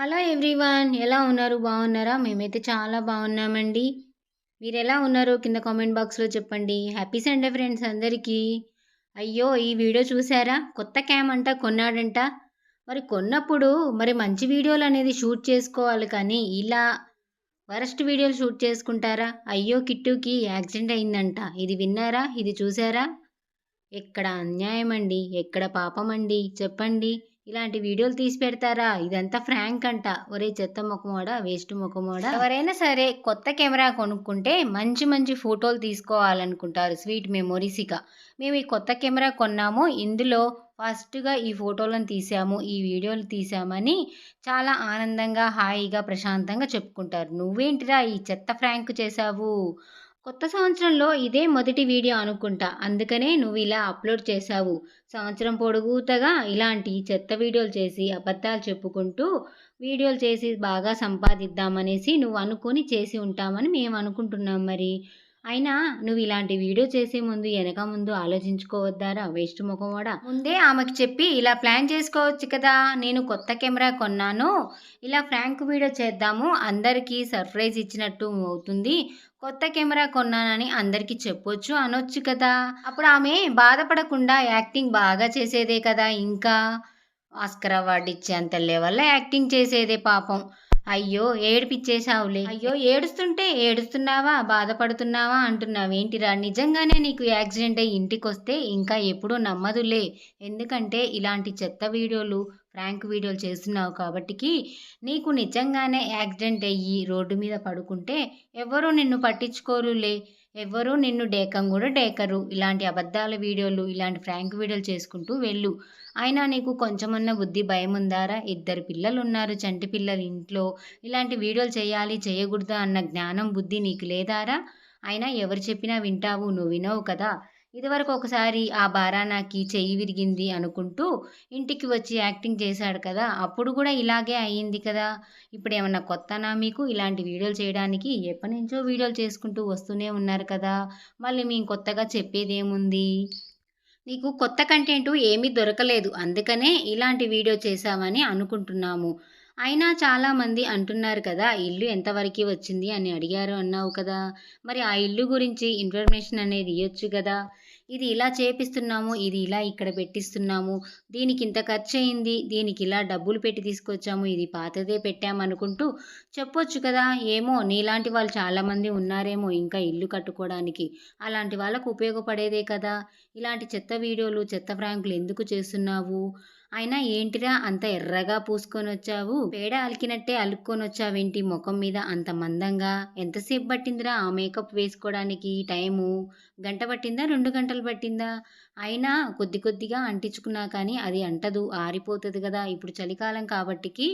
Hello everyone ఎలా ఉన్నారు? బాగున్నారా? మేమైతే చాలా బాగున్నామండి. మీరు ఎలా ఉన్నారో కింద కామెంట్ బాక్స్లో చెప్పండి. హ్యాపీ సండే ఫ్రెండ్స్ అందరికీ. అయ్యో ఈ వీడియో చూసారా? కొత్త క్యామ్ అంట కొన్నాడంట. మరి కొన్నప్పుడు మరి మంచి వీడియోలు అనేది షూట్ చేసుకోవాలి కానీ ఇలా వరస్ట్ వీడియోలు షూట్ చేసుకుంటారా? అయ్యో కిట్టుకి యాక్సిడెంట్ అయిందంట. ఇది విన్నారా? ఇది చూసారా? ఎక్కడ అన్యాయం అండి ఎక్కడ పాపం అండి చెప్పండి. ఇలాంటి వీడియోలు తీసి పెడతారా? ఇదంతా ఫ్రాంక్ అంట. ఒరే చెత్త ముఖమోడా వేస్ట్ ముఖమోడా ఎవరైనా సరే కొత్త కెమెరా కొనుక్కుంటే మంచి మంచి ఫోటోలు తీసుకోవాలనుకుంటారు. స్వీట్ మెమొరీస్గా మేము ఈ కొత్త కెమెరా కొన్నాము. ఇందులో ఫస్ట్గా ఈ ఫోటోలను తీసాము. ఈ వీడియోలు తీసామని చాలా ఆనందంగా హాయిగా ప్రశాంతంగా చెప్పుకుంటారు. నువ్వేంటిరా ఈ చెత్త ఫ్రాంక్ చేశావు? కొత్త సంవత్సరంలో ఇదే మొదటి వీడియో అనుకుంటా. అందుకనే నువ్వు ఇలా అప్లోడ్ చేశావు. సంవత్సరం పొడుగుతగా ఇలాంటి చెత్త వీడియోలు చేసి అబద్ధాలు చెప్పుకుంటూ వీడియోలు చేసి బాగా సంపాదిద్దామనేసి నువ్వు అనుకొని చేసి ఉంటామని మేము అనుకుంటున్నాం మరి. అయినా నువ్వు ఇలాంటి వీడియో చేసే ముందు వెనక ముందు ఆలోచించుకోవద్దారా? వేస్ట్ ముఖం కూడా ముందే ఆమెకి చెప్పి ఇలా ప్లాన్ చేసుకోవచ్చు కదా నేను కొత్త కెమెరా కొన్నాను ఇలా ఫ్రాంక్ వీడియో చేద్దాము అందరికీ సర్ప్రైజ్ ఇచ్చినట్టు అవుతుంది కొత్త కెమెరా కొన్నానని అందరికీ చెప్పొచ్చు అనొచ్చు కదా. అప్పుడు ఆమె బాధపడకుండా యాక్టింగ్ బాగా చేసేదే కదా ఇంకా ఆస్కర్ అవార్డు ఇచ్చేంత లెవెల్లో యాక్టింగ్ చేసేదే పాపం. అయ్యో ఏడిపిచ్చేసావులే అయ్యో ఏడుస్తుంటే ఏడుస్తున్నావా బాధపడుతున్నావా అంటున్నావేంటిరా నిజంగానే నీకు యాక్సిడెంట్ అయ్యి ఇంటికి వస్తే ఇంకా ఎప్పుడూ నమ్మదులే. ఎందుకంటే ఇలాంటి చెత్త వీడియోలు ఫ్రాంక్ వీడియోలు చేస్తున్నావు కాబట్టికి నీకు నిజంగానే యాక్సిడెంట్ అయ్యి రోడ్డు మీద పడుకుంటే ఎవరూ నిన్ను పట్టించుకోరులే. ఎవ్వరూ నిన్ను డేకం కూడా డేకరు. ఇలాంటి అబద్ధాల వీడియోలు ఇలాంటి ఫ్రాంక్ వీడియోలు చేసుకుంటూ వెళ్ళు. అయినా నీకు కొంచెమన్న బుద్ధి భయం ఉందారా? ఇద్దరు పిల్లలు ఉన్నారు చంటి పిల్లలు ఇంట్లో. ఇలాంటి వీడియోలు చేయాలి చేయకూడదు అన్న జ్ఞానం బుద్ధి నీకు లేదారా? అయినా ఎవరు చెప్పినా వింటావు నువ్వు వినవు కదా. ఇదివరకు ఒకసారి ఆ బారానాకి చెయ్యి విరిగింది అనుకుంటూ ఇంటికి వచ్చి యాక్టింగ్ చేశాడు కదా అప్పుడు కూడా ఇలాగే అయ్యింది కదా. ఇప్పుడు ఏమన్నా కొత్తనా మీకు? ఇలాంటి వీడియోలు చేయడానికి ఎప్పటి నుంచో వీడియోలు చేసుకుంటూ వస్తూనే ఉన్నారు కదా. మళ్ళీ మేము కొత్తగా చెప్పేది ఏముంది నీకు కొత్త కంటెంట్ ఏమీ దొరకలేదు అందుకనే ఇలాంటి వీడియో చేశామని అనుకుంటున్నాము. అయినా చాలామంది అంటున్నారు కదా ఇల్లు ఎంతవరకు వచ్చింది? అని అడిగారు అన్నావు కదా. మరి ఆ ఇల్లు గురించి ఇన్ఫర్మేషన్ అనేది ఇవ్వచ్చు కదా. ఇది ఇలా చేపిస్తున్నాము ఇది ఇలా ఇక్కడ పెట్టిస్తున్నాము దీనికి ఇంత ఖర్చు అయింది దీనికి ఇలా డబ్బులు పెట్టి తీసుకొచ్చాము ఇది పాతదే పెట్టామనుకుంటూ చెప్పొచ్చు కదా. ఏమో నీలాంటి వాళ్ళు చాలామంది ఉన్నారేమో ఇంకా ఇల్లు కట్టుకోవడానికి. అలాంటి వాళ్ళకు ఉపయోగపడేదే కదా. ఇలాంటి చెత్త వీడియోలు చెత్త ఫ్రాంకులు ఎందుకు చేస్తున్నావు? అయినా ఏంటిరా అంత ఎర్రగా పూసుకొని వచ్చావు పేడ అలికినట్టే అలుక్కొని వచ్చావేంటి ముఖం మీద అంత మందంగా? ఎంతసేపు పట్టిందిరా ఆ మేకప్ వేసుకోవడానికి టైము? గంట పట్టిందా? రెండు గంటలు పట్టిందా? అయినా కొద్ది కొద్దిగా అంటించుకున్నా కానీ అది అంటదు ఆరిపోతుంది కదా. ఇప్పుడు చలికాలం కాబట్టికి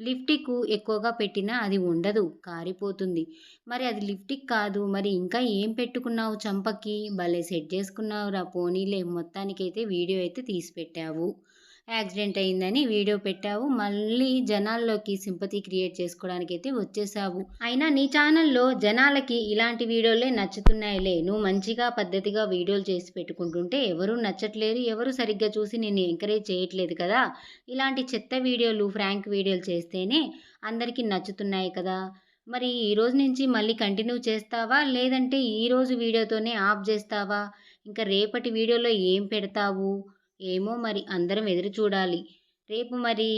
లిఫ్టిక్ ఎక్కువగా పెట్టినా అది ఉండదు కారిపోతుంది. మరి అది లిఫ్టిక్ కాదు మరి ఇంకా ఏం పెట్టుకున్నావు చంపకి? భలే సెట్ చేసుకున్నావురా పోనీలే. మొత్తానికైతే వీడియో అయితే తీసి పెట్టావు యాక్సిడెంట్ అయిందని వీడియో పెట్టావు. మళ్ళీ జనాల్లోకి సింపతి క్రియేట్ చేసుకోవడానికి అయితే వచ్చేసావు. అయినా నీ ఛానల్లో జనాలకి ఇలాంటి వీడియోలే నచ్చుతున్నాయిలే. నువ్వు మంచిగా పద్ధతిగా వీడియోలు చేసి పెట్టుకుంటుంటే ఎవరు నచ్చట్లేదు ఎవరు సరిగ్గా చూసి నేను ఎంకరేజ్ చేయట్లేదు కదా. ఇలాంటి చెత్త వీడియోలు ఫ్రాంక్ వీడియోలు చేస్తేనే అందరికీ నచ్చుతున్నాయి కదా. మరి ఈ రోజు నుంచి మళ్ళీ కంటిన్యూ చేస్తావా? లేదంటే ఈరోజు వీడియోతోనే ఆఫ్ చేస్తావా? ఇంకా రేపటి వీడియోలో ఏం పెడతావు? ఏమో మరి అందరం ఎదురు చూడాలి. రేపు మరి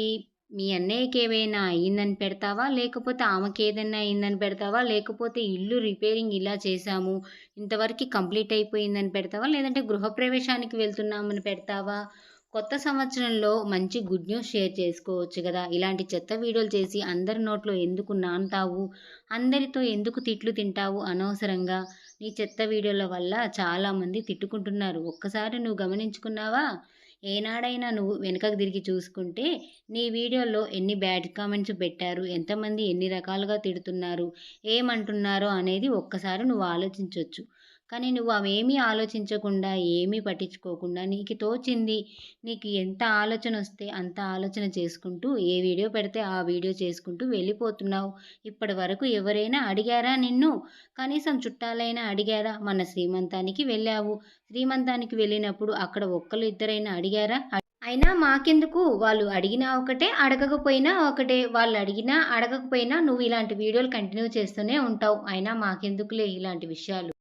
మీ అన్నయ్యకి ఏమైనా అయ్యిందని పెడతావా? లేకపోతే ఆమెకి ఏదైనా అయిందని పెడతావా? లేకపోతే ఇల్లు రిపేరింగ్ ఇలా చేశాము ఇంతవరకు కంప్లీట్ అయిపోయిందని పెడతావా? లేదంటే గృహప్రవేశానికి వెళ్తున్నామని పెడతావా? కొత్త సంవత్సరంలో మంచి గుడ్ న్యూస్ షేర్ చేసుకోవచ్చు కదా. ఇలాంటి చెత్త వీడియోలు చేసి అందరి నోట్లో ఎందుకు నానుతావు? అందరితో ఎందుకు తిట్లు తింటావు అనవసరంగా? నీ చెత్త వీడియోల వల్ల చాలామంది తిట్టుకుంటున్నారు. ఒక్కసారి నువ్వు గమనించుకున్నావా? ఏనాడైనా నువ్వు వెనుకకు తిరిగి చూసుకుంటే నీ వీడియోలో ఎన్ని బ్యాడ్ కామెంట్స్ పెట్టారు? ఎంతమంది ఎన్ని రకాలుగా తిడుతున్నారు? ఏమంటున్నారో అనేది ఒక్కసారి నువ్వు ఆలోచించవచ్చు కానీ నువ్వు అవేమీ ఆలోచించకుండా ఏమీ పట్టించుకోకుండా నీకు తోచింది నీకు ఎంత ఆలోచన వస్తే అంత ఆలోచన చేసుకుంటూ ఏ వీడియో పెడితే ఆ వీడియో చేసుకుంటూ వెళ్ళిపోతున్నావు. ఇప్పటి వరకు ఎవరైనా అడిగారా నిన్ను? కనీసం చుట్టాలైనా అడిగారా? మన శ్రీమంతానికి వెళ్ళావు. శ్రీమంతానికి వెళ్ళినప్పుడు అక్కడ ఒక్కరు ఇద్దరైనా అడిగారా? అయినా మాకెందుకు? వాళ్ళు అడిగినా ఒకటే అడగకపోయినా ఒకటే. వాళ్ళు అడిగినా అడగకపోయినా నువ్వు ఇలాంటి వీడియోలు కంటిన్యూ చేస్తూనే ఉంటావు. అయినా మాకెందుకులే ఇలాంటి విషయాలు?